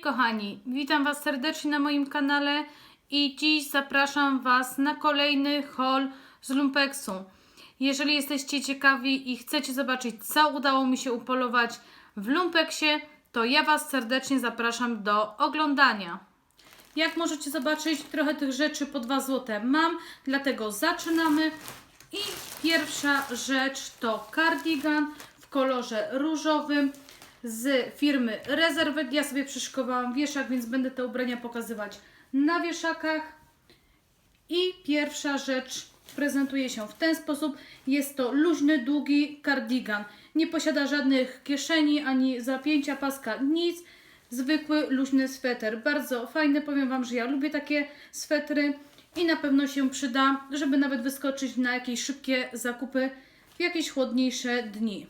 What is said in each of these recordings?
kochani, witam Was serdecznie na moim kanale i dziś zapraszam Was na kolejny haul z Lumpeksu. Jeżeli jesteście ciekawi i chcecie zobaczyć co udało mi się upolować w Lumpeksie, to ja Was serdecznie zapraszam do oglądania. Jak możecie zobaczyć, trochę tych rzeczy po 2 zł mam, dlatego zaczynamy. I pierwsza rzecz to cardigan w kolorze różowym z firmy Reservet. Ja sobie przyszykowałam wieszak, więc będę te ubrania pokazywać na wieszakach. I pierwsza rzecz prezentuje się w ten sposób. Jest to luźny, długi cardigan. Nie posiada żadnych kieszeni ani zapięcia paska, nic. Zwykły, luźny sweter. Bardzo fajny. Powiem Wam, że ja lubię takie swetry i na pewno się przyda, żeby nawet wyskoczyć na jakieś szybkie zakupy w jakieś chłodniejsze dni.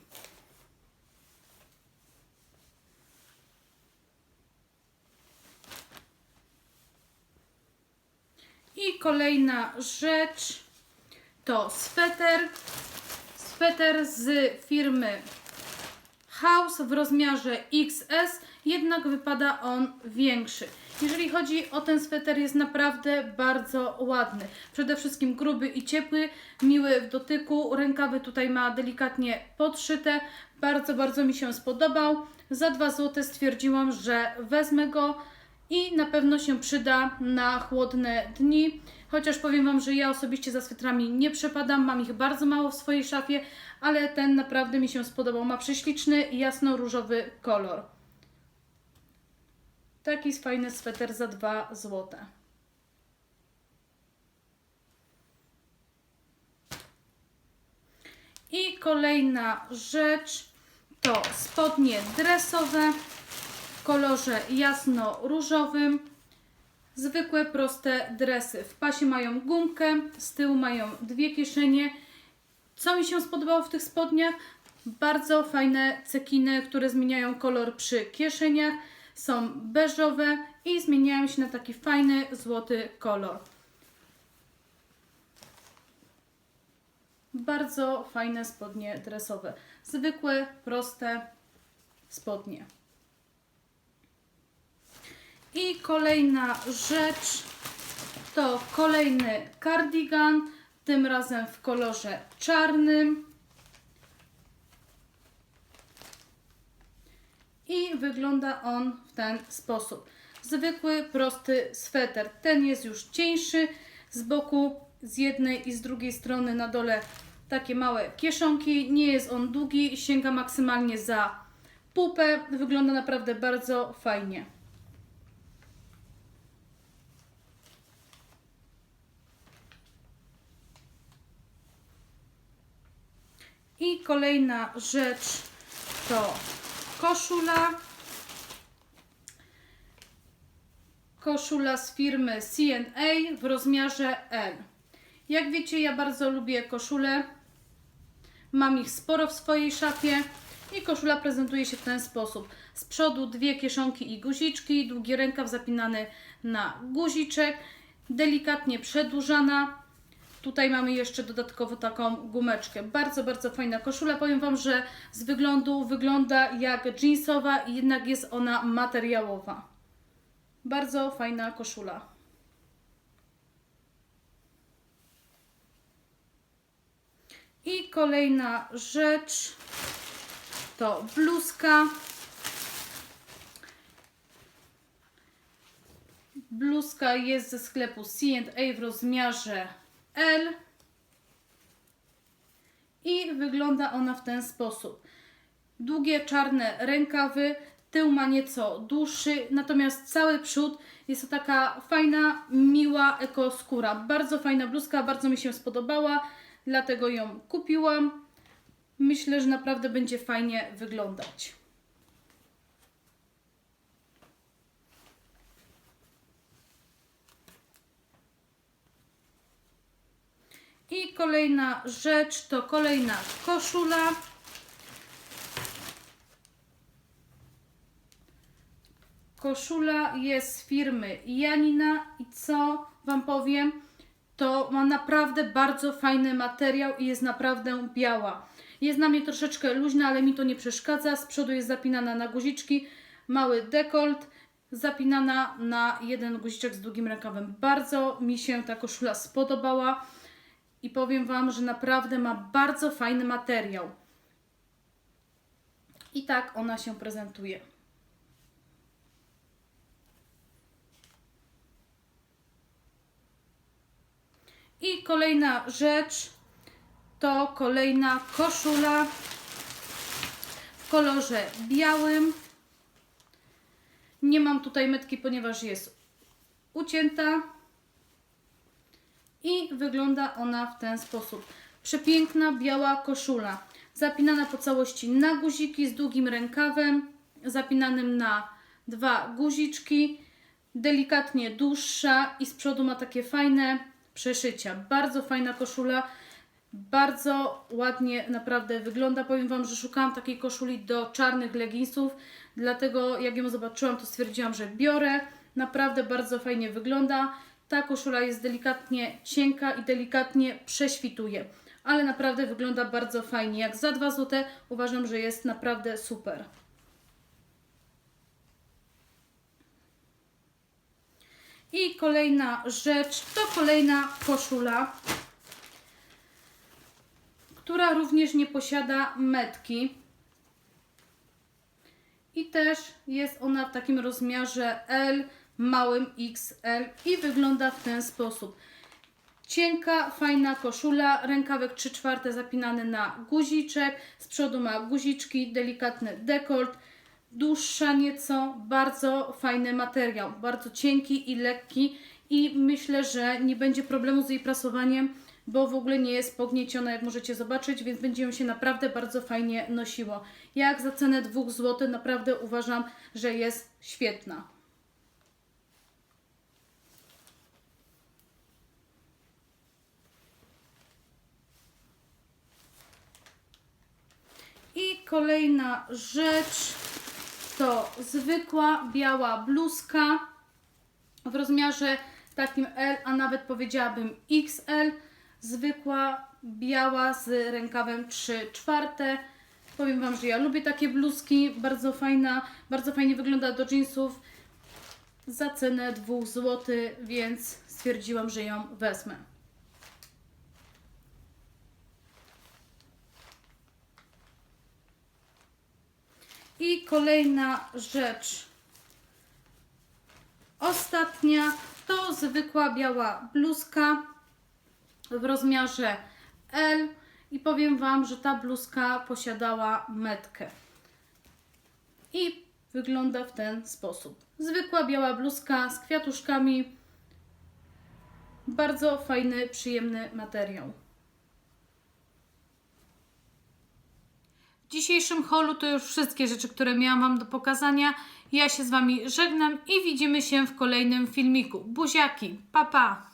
I kolejna rzecz to sweter. Sweter z firmy House w rozmiarze XS, jednak wypada on większy. Jeżeli chodzi o ten sweter, jest naprawdę bardzo ładny. Przede wszystkim gruby i ciepły, miły w dotyku. Rękawy tutaj ma delikatnie podszyte. Bardzo, bardzo mi się spodobał. Za 2 zł stwierdziłam, że wezmę go i na pewno się przyda na chłodne dni. Chociaż powiem Wam, że ja osobiście za swetrami nie przepadam, mam ich bardzo mało w swojej szafie, ale ten naprawdę mi się spodobał. Ma prześliczny, jasno-różowy kolor. Taki fajny sweter za 2 zł. I kolejna rzecz to spodnie dresowe w kolorze jasno-różowym. Zwykłe, proste dresy. W pasie mają gumkę, z tyłu mają dwie kieszenie. Co mi się spodobało w tych spodniach? Bardzo fajne cekiny, które zmieniają kolor przy kieszeniach. Są beżowe i zmieniają się na taki fajny, złoty kolor. Bardzo fajne spodnie dresowe. Zwykłe, proste spodnie. I kolejna rzecz to kolejny cardigan, tym razem w kolorze czarnym. I wygląda on w ten sposób. Zwykły, prosty sweter. Ten jest już cieńszy. Z boku, z jednej i z drugiej strony na dole takie małe kieszonki. Nie jest on długi, sięga maksymalnie za pupę. Wygląda naprawdę bardzo fajnie. I kolejna rzecz to koszula. Koszula z firmy C&A w rozmiarze L. Jak wiecie, ja bardzo lubię koszule. Mam ich sporo w swojej szafie. I koszula prezentuje się w ten sposób. Z przodu dwie kieszonki i guziczki, długi rękaw zapinany na guziczek, delikatnie przedłużana. Tutaj mamy jeszcze dodatkowo taką gumeczkę. Bardzo, bardzo fajna koszula. Powiem Wam, że z wyglądu wygląda jak jeansowa, jednak jest ona materiałowa. Bardzo fajna koszula. I kolejna rzecz to bluzka. Bluzka jest ze sklepu C&A w rozmiarze L i wygląda ona w ten sposób. Długie czarne rękawy, tył ma nieco dłuższy, natomiast cały przód jest to taka fajna, miła ekoskóra. Bardzo fajna bluzka, bardzo mi się spodobała, dlatego ją kupiłam. Myślę, że naprawdę będzie fajnie wyglądać. I kolejna rzecz to kolejna koszula. Koszula jest firmy Janina i co Wam powiem, to ma naprawdę bardzo fajny materiał i jest naprawdę biała. Jest na mnie troszeczkę luźna, ale mi to nie przeszkadza. Z przodu jest zapinana na guziczki, mały dekolt zapinana na jeden guziczek z długim rękawem. Bardzo mi się ta koszula spodobała i powiem Wam, że naprawdę ma bardzo fajny materiał. I tak ona się prezentuje. I kolejna rzecz to kolejna koszula w kolorze białym. Nie mam tutaj metki, ponieważ jest ucięta. I wygląda ona w ten sposób. Przepiękna biała koszula. Zapinana po całości na guziki z długim rękawem, zapinanym na dwa guziczki. Delikatnie dłuższa i z przodu ma takie fajne przeszycia. Bardzo fajna koszula. Bardzo ładnie naprawdę wygląda. Powiem Wam, że szukałam takiej koszuli do czarnych leginsów, dlatego jak ją zobaczyłam, to stwierdziłam, że biorę. Naprawdę bardzo fajnie wygląda. Ta koszula jest delikatnie cienka i delikatnie prześwituje, ale naprawdę wygląda bardzo fajnie. Jak za 2 zł uważam, że jest naprawdę super. I kolejna rzecz to kolejna koszula która również nie posiada metki. I też jest ona w takim rozmiarze L, małym XL i wygląda w ten sposób. Cienka, fajna koszula, rękawek 3 czwarte zapinany na guziczek, z przodu ma guziczki, delikatny dekolt, dłuższa nieco, bardzo fajny materiał, bardzo cienki i lekki i myślę, że nie będzie problemu z jej prasowaniem, bo w ogóle nie jest pognieciona, jak możecie zobaczyć, więc będzie ją się naprawdę bardzo fajnie nosiło. Jak za cenę 2 zł naprawdę uważam, że jest świetna. I kolejna rzecz to zwykła biała bluzka w rozmiarze takim L, a nawet powiedziałabym XL. Zwykła, biała z rękawem 3 czwarte. Powiem Wam, że ja lubię takie bluzki, bardzo fajna, bardzo fajnie wygląda do jeansów za cenę 2 zł, więc stwierdziłam, że ją wezmę. I kolejna rzecz. Ostatnia to zwykła biała bluzka w rozmiarze L i powiem Wam, że ta bluzka posiadała metkę. I wygląda w ten sposób. Zwykła biała bluzka z kwiatuszkami. Bardzo fajny, przyjemny materiał. W dzisiejszym holu to już wszystkie rzeczy, które miałam Wam do pokazania. Ja się z Wami żegnam i widzimy się w kolejnym filmiku. Buziaki, pa pa!